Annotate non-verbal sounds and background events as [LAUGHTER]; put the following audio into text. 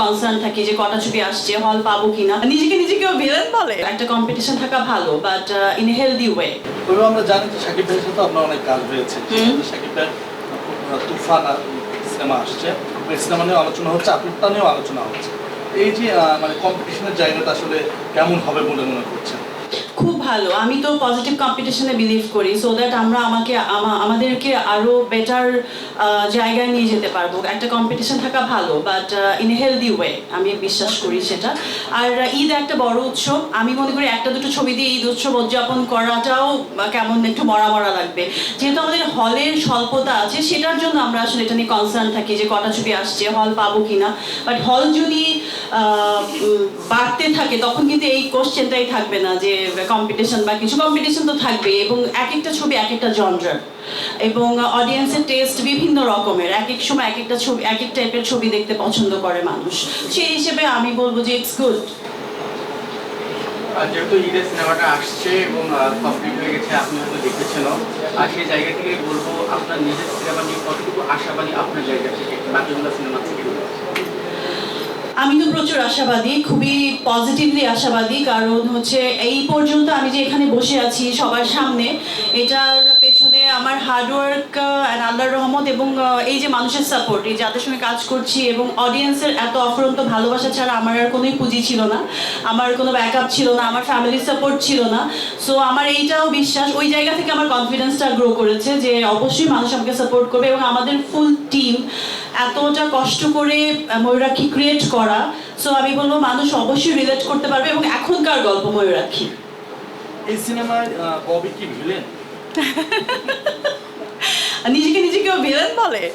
Concern থাকি যে কটা ছবি আসছে হল পাবো কিনা। নিজেকে নিজেকেও ভিলেন বলে। একটা কম্পিটিশন থাকা ভালো বাট ইন হেলদি ওয়ে তবে আমরা জানি যে সাকিব ভাইয়ের সাথে আপনার অনেক কাজ হয়েছে। সাকিব ভাই তুফান আর সিনেমা আসছে। এই সিনেমা নিয়েও আলোচনা হচ্ছে আপনারটা নিয়েও আলোচনা হচ্ছে। এই যে মানে কম্পিটিশনের জায়গাটা আসলে কেমন হবে বলে মনে করছেন? খুব ভালো। আমি তো পজিটিভ কম্পিটিশনে বিলিভ করি সো দ্যাট আমরা আমাকে আমাদেরকে আরও বেটার জায়গায় নিয়ে যেতে পারব। একটা কম্পিটিশন থাকা ভালো বাট ইন হেলদি ওয়ে আমি বিশ্বাস করি সেটা। আর ঈদ একটা বড় উৎসব। আমি মনে করি একটা দুটো ছবি দিয়ে ঈদ উৎসব উদযাপন করাটাও কেমন একটু মরা মরা লাগবে। যেহেতু আমাদের হলের স্বল্পতা আছে, সেটার জন্য আমরা আসলে এটা নিয়ে কনসার্ন থাকি যে কটা ছবি আসছে, হল পাবো কিনা। বাট হল যদি বাড়তে থাকে, তখন কিন্তু এই কোশ্চেনটাই থাকবে না যে কম্পিটিশন বা কিছু কম্পিটিশন তো থাকবে এবং এক একটা ছবি এক একটা জনরার এবং অডিয়েন্সের টেস্ট বিভিন্ন রকমের। এক এক সময় এক একটা ছবি এক এক টাইপের ছবি দেখতে পছন্দ করে মানুষ। সেই হিসেবে আমি বলব যে ইটস গুড যেহেতু ঈদের সিনেমাটা আসছে এবং কমপ্লিট হয়ে গেছে, আপনি হয়তো দেখেছেনও, আর সেই জায়গা থেকে বলব আপনার নিজের সিনেমা নিয়ে কতটুকু আশাবাদী আপনার জায়গা থেকে, বাকিগুলো সিনেমা থেকে? আমি তো প্রচুর আশাবাদী, খুবই পজিটিভলি আশাবাদী, কারণ হচ্ছে এই পর্যন্ত আমি যে এখানে বসে আছি সবার সামনে, এটার পেছনে আমার হার্ডওয়ার্ক অ্যান্ড আল্লাহর রহমত এবং এই যে মানুষের সাপোর্ট এই যাদের সঙ্গে কাজ করছি এবং অডিয়েন্সের এত অফুরন্ত ভালোবাসা ছাড়া আমার আর কোনোই পুঁজি ছিল না, আমার কোনো ব্যাকআপ ছিল না, আমার ফ্যামিলির সাপোর্ট ছিল না সো আমার এইটাও বিশ্বাস, ওই জায়গা থেকে আমার কনফিডেন্সটা গ্রো করেছে যে অবশ্যই মানুষ আমাকে সাপোর্ট করবে এবং আমাদের ফুল টিম এতটা কষ্ট করে ময়ূরাক্ষী ক্রিয়েট করা সো আমি বলব মানুষ অবশ্যই রিলেট করতে পারবে এবং এখনকার গল্প ময়ূরাক্ষী। এই সিনেমায় ববি কি ভিলেন [LAUGHS] নিজেকে নিজেকেও ভিলেন বলে?